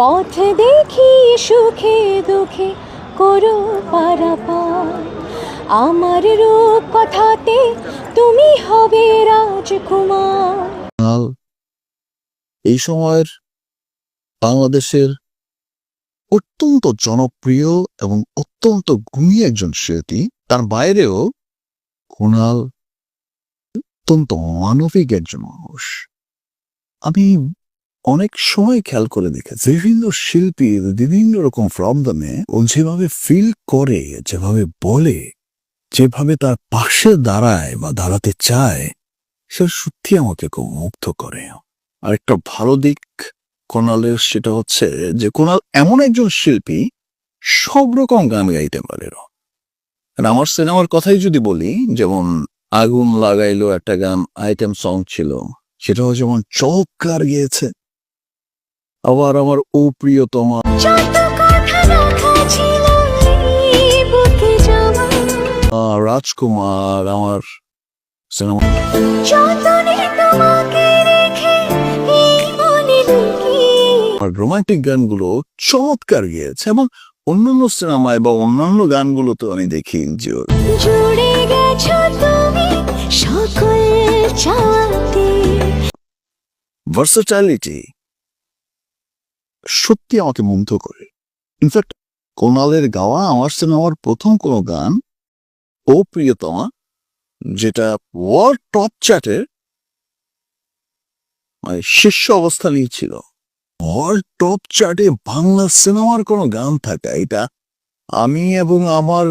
পথ দেখি সুখে দুঃখে করো পারাপার। আমার রূপ কথাতে তুমি হবে রাজকুমার। এই সময়ের বাংলাদেশের অত্যন্ত জনপ্রিয় এবং অত্যন্ত গুণী একজন শিল্পী তার বাইরেও কুণাল অত্যন্ত মানবিক একজন মানুষ। আমি অনেক সময় খেয়াল করে দেখেছি বিভিন্ন শিল্পী বিভিন্ন রকম প্রবলেমে ও যেভাবে ফিল করে, যেভাবে বলে, যেভাবে তার পাশে দাঁড়ায় বা দাঁড়াতে চায়, সেটা সত্যি আমাকে খুব মুগ্ধ করে। আর একটা ভালো দিক কোনালের সেটা হচ্ছে যে কোনাল এমন একজন শিল্পী, সব রকম গান গাইতে পারে আমার সিনেমার কথাই যদি বলি, যেমন আগুন লাগাইলো একটা গান, আইটেম সং ছিল, সেটাও যেমন চমৎকার গিয়েছে আবার আমার ও প্রিয়তমা রাজকুমার আমার সিনেমা। মনে রোমান্টিক গানগুলো চমৎকার গিয়েছে এবং অন্যান্য সিনেমায় বা অন্যান্য গানগুলো তো আমি দেখি যে ভার্সেটালিটি সত্যি আমাকে মুগ্ধ করে। ইনফ্যাক্ট কোনালের গাওয়া আমার সিনেমার প্রথম কোনো গান, ও প্রিয়তমা, যেটা ওয়ার্ল্ড টপ চ্যাটের মানে শীর্ষ অবস্থানেই ছিল। ওয়ার্ল্ড টপ চ্যাটে বাংলা সিনেমার কোনো গান থাকা, এটা আমি এবং আমার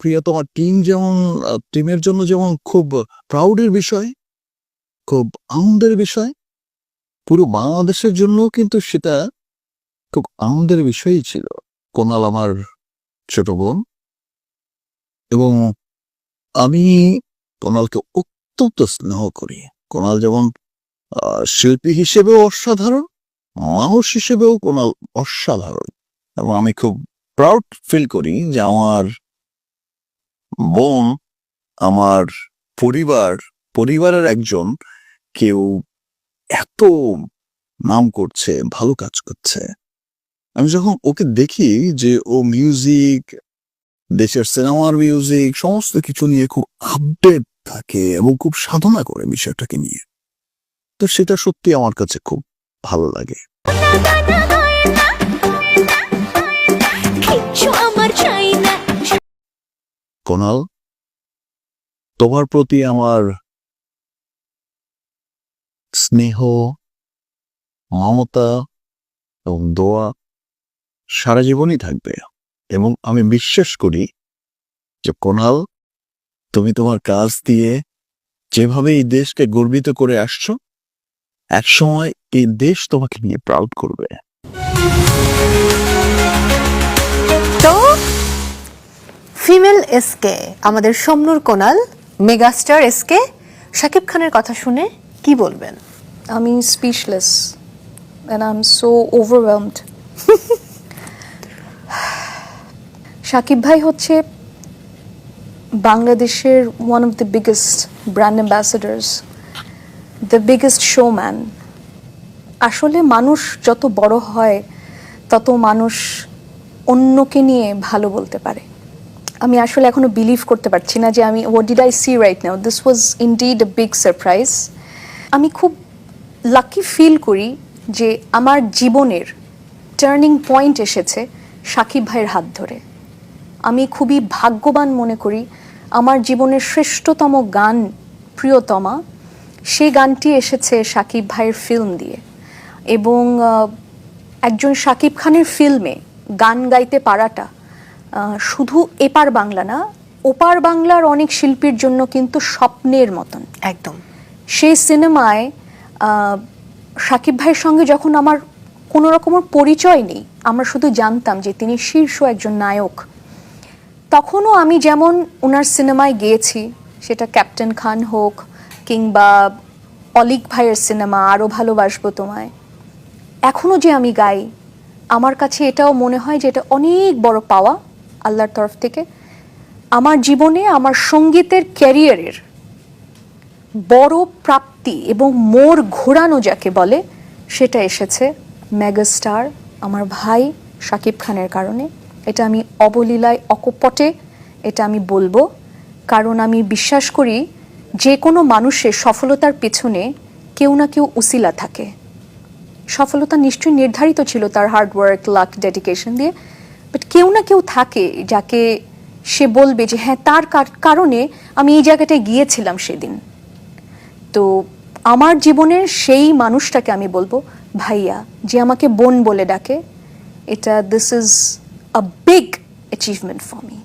প্রিয়তমা টিম যেমন টিমের জন্য যেমন খুব প্রাউডের বিষয়, খুব আনন্দের বিষয়, পুরো বাংলাদেশের জন্য কিন্তু সেটা খুব আনন্দের বিষয়ই ছিল। কোনাল আমার ছোট বোন। এবং আমি কোনালকে অত্যন্ত স্নেহ করি। কোনাল যেমন শিল্পী হিসেবেও অসাধারণ, মানুষ হিসেবেও কোনাল অসাধারণ। এবং আমি খুব প্রাউড ফিল করি যে আমার বোন, আমার পরিবার, পরিবারের একজন কেউ এত নাম করছে, ভালো কাজ করছে। আমি যখন ওকে দেখি যে ও মিউজিক দেশের সিনেমার মিউজিক সমস্ত কিছু নিয়ে খুব আপডেট থাকে এবং খুব সাধনা করে বিষয়টাকে নিয়ে তো সেটা সত্যি আমার কাছে খুব ভালো লাগে। কোনাল তোমার প্রতি আমার স্নেহ মমতা এবং দোয়া সারা জীবনই থাকবে। এবং আমি বিশ্বাস করি যে কোনাল তুমি তোমার কাজ দিয়ে যেভাবে এই দেশকে গর্বিত করে আসছো একসময় এই দেশ তোমাকে নিয়ে প্রাউড করবে। তো ফিমেল এসকে আমাদের সমনুর কোনাল মেগাস্টার এসকে শাকিব খানের কথা শুনে কি বলবেন? আমি speechless and I'm so overwhelmed. Shakib ভাই হচ্ছে বাংলাদেশের one of the biggest brand ambassadors the biggest showman আসলে মানুষ যত বড় হয়, তত মানুষ অন্যকে নিয়ে ভালো বলতে পারে। আমি আসলে এখনও বিলিভ করতে পারছি না যে আমি what did I see right now this was indeed a big surprise আমি খুব লাকি ফিল করি যে আমার জীবনের টার্নিং পয়েন্ট এসেছে সাকিব ভাইয়ের হাত ধরে। আমি খুবই ভাগ্যবান মনে করি। আমার জীবনের শ্রেষ্ঠতম গান প্রিয়তমা সেই গানটি এসেছে সাকিব ভাইয়ের ফিল্ম দিয়ে। এবং একজন সাকিব খানের ফিল্মে গান গাইতে পারাটা শুধু এপার বাংলা না ওপার বাংলার অনেক শিল্পীর জন্য কিন্তু স্বপ্নের মতন। একদম। সেই সিনেমায় সাকিব ভাইয়ের সঙ্গে যখন আমার কোনো রকমের পরিচয় নেই আমরা শুধু জানতাম যে তিনি শীর্ষ একজন নায়ক। তখনও আমি যেমন ওনার সিনেমায় গিয়েছি, সেটা ক্যাপ্টেন খান হোক কিংবা অলিক ভাইয়ের সিনেমা আরও ভালোবাসবো তোমায়। এখনও যে আমি গাই, আমার কাছে এটাও মনে হয় যে এটা অনেক বড় পাওয়া আল্লাহর তরফ থেকে। আমার জীবনে, আমার সঙ্গীতের ক্যারিয়ারের বড় প্রাপ্তি এবং মোর ঘোরানো যাকে বলে, সেটা এসেছে মেগাস্টার আমার ভাই শাকিব খানের কারণে। এটা আমি অবলীলায়, অকপটে এটা আমি বলব। কারণ আমি বিশ্বাস করি, যে কোনো মানুষের সফলতার পেছনে কেউ না কেউ উসিলা থাকে। সফলতা নিশ্চয়ই নির্ধারিত ছিল তার হার্ডওয়ার্ক লাক ডেডিকেশন দিয়ে। বাট কেউ না কেউ থাকে যাকে সে বলবে যে হ্যাঁ তার কারণে আমি এই জায়গাটায় গিয়েছিলাম সেদিন। তো আমার জীবনের সেই মানুষটাকে আমি বলব, ভাইয়া, যে আমাকে বোন বলে ডাকে, এটা this is a big achievement for me